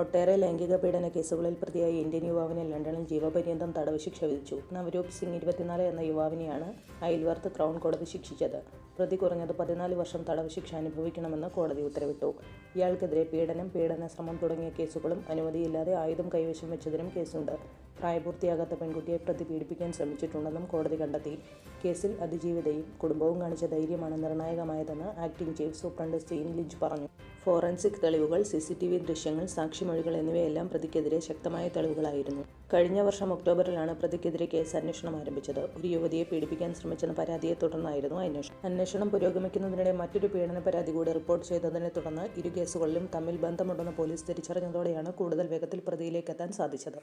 ഒട്ടേറെ ലൈംഗിക പീഡന കേസുകളിൽ പ്രതിയായ ഇന്ത്യൻ യുവാവിനെ ലണ്ടനിൽ ജീവപര്യന്തം തടവ് ശിക്ഷ വിധിച്ചു. നവരൂപ് സിംഗ് ഇരുപത്തിനാല് എന്ന യുവാവിനെയാണ് അയൽവർത്ത് ക്രൗൺ കോടതി ശിക്ഷിച്ചത്. പ്രതി കുറഞ്ഞത് പതിനാല് വർഷം തടവ് ശിക്ഷ അനുഭവിക്കണമെന്ന് കോടതി ഉത്തരവിട്ടു. ഇയാൾക്കെതിരെ പീഡനം പീഡന ശ്രമം തുടങ്ങിയ കേസുകളും അനുമതിയില്ലാതെ ആയുധം കൈവശം വെച്ചതിനും കേസുണ്ട്. പ്രായപൂർത്തിയാകാത്ത പെൺകുട്ടിയെ പ്രതി പീഡിപ്പിക്കാൻ ശ്രമിച്ചിട്ടുണ്ടെന്നും കോടതി കണ്ടെത്തി. കേസിൽ അതിജീവിതയും കുടുംബവും കാണിച്ച ധൈര്യമാണ് നിർണായകമായതെന്ന് acting chief superintendent Steen Lynch പറഞ്ഞു. ഫോറൻസിക് തെളിവുകൾ സി സി ടി വി ദൃശ്യങ്ങൾ സാക്ഷിമൊഴികൾ എന്നിവയെല്ലാം പ്രതിക്കെതിരെ ശക്തമായ തെളിവുകളായിരുന്നു. കഴിഞ്ഞ വർഷം ഒക്ടോബറിലാണ് പ്രതിക്കെതിരെ കേസ് അന്വേഷണം ആരംഭിച്ചത്. ഒരു യുവതിയെ പീഡിപ്പിക്കാൻ ശ്രമിച്ചെന്ന പരാതിയെ തുടർന്നായിരുന്നു അന്വേഷണം. അന്വേഷണം പുരോഗമിക്കുന്നതിനിടെ മറ്റൊരു പീഡന പരാതി കൂടി റിപ്പോർട്ട് ചെയ്തതിനെ തുടർന്ന് ഇരു കേസുകളിലും തമ്മിൽ ബന്ധമുണ്ടെന്ന് പോലീസ് തിരിച്ചറിഞ്ഞതോടെയാണ് കൂടുതൽ വേഗത്തിൽ പ്രതിയിലേക്ക് എത്താൻ സാധിച്ചത്.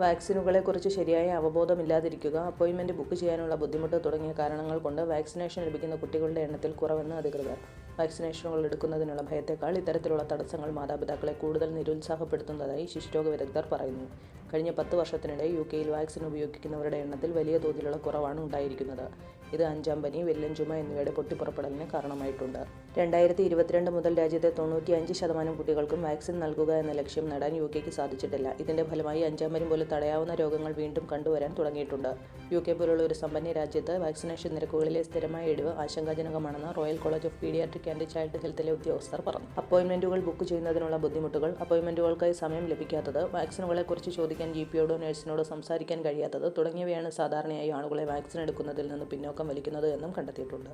വാക്സിനുകളെക്കുറിച്ച് ശരിയായ അവബോധമില്ലാതിരിക്കുക അപ്പോയിൻമെന്റ് ബുക്ക് ചെയ്യാനുള്ള ബുദ്ധിമുട്ട് തുടങ്ങിയ കാരണങ്ങൾ കൊണ്ട് വാക്സിനേഷൻ ലഭിക്കുന്ന കുട്ടികളുടെ എണ്ണത്തിൽ കുറവെന്ന് അധികൃതർ വാക്സിനേഷനുകൾ എടുക്കുന്നതിനുള്ള ഭയത്തേക്കാൾ ഇത്തരത്തിലുള്ള തടസ്സങ്ങൾ മാതാപിതാക്കളെ കൂടുതൽ നിരുത്സാഹപ്പെടുത്തുന്നതായി ശിശുരോഗ വിദഗ്ധർ പറയുന്നു. കഴിഞ്ഞ പത്ത് വർഷത്തിനിടെ യു കെയിൽ വാക്സിൻ ഉപയോഗിക്കുന്നവരുടെ എണ്ണത്തിൽ വലിയ തോതിലുള്ള കുറവാണ് ഉണ്ടായിരിക്കുന്നത്. ഇത് അഞ്ചാം പനി വെല്ലൻ ചുമ എന്നിവയുടെ പൊട്ടിപ്പുറപ്പെടലിന് കാരണമായിട്ടുണ്ട്. രണ്ടായിരത്തി ഇരുപത്തിരണ്ട് മുതൽ രാജ്യത്തെ തൊണ്ണൂറ്റി അഞ്ച് ശതമാനം കുട്ടികൾക്കും വാക്സിൻ നൽകുക എന്ന ലക്ഷ്യം നേടാൻ യു കെക്ക് സാധിച്ചിട്ടില്ല. ഇതിന്റെ ഫലമായി അഞ്ചാം പനി പോലെ തടയാവുന്ന രോഗങ്ങൾ വീണ്ടും കണ്ടുവരാൻ തുടങ്ങിയിട്ടുണ്ട്. യു കെ പോലുള്ള ഒരു സമ്പന്ന രാജ്യത്ത് വാക്സിനേഷൻ നിരക്കുകളിലെ സ്ഥിരമായ ഇടിവ് ആശങ്കാജനകമാണെന്ന് royal college of paediatric and child ഹെൽത്തിലെ ഉദ്യോഗസ്ഥർ പറഞ്ഞു. അപ്പോയിന്റ്മെന്റുകൾ ബുക്ക് ചെയ്യുന്നതിനുള്ള ബുദ്ധിമുട്ടുകൾ അപ്പോയിന്റ്മെന്റുകൾക്കായി സമയം ലഭിക്കാത്തത് വാക്സിനുകളെക്കുറിച്ച് ചോദിക്കാൻ ജി പിയോടോ നഴ്സിനോടോ സംസാരിക്കാൻ കഴിയാത്തത് തുടങ്ങിയവയാണ് സാധാരണയായി ആളുകളെ വാക്സിൻ എടുക്കുന്നതിൽ നിന്ന് പിന്നോക്കം വലിക്കുന്നത് എന്നും കണ്ടെത്തിയിട്ടുണ്ട്.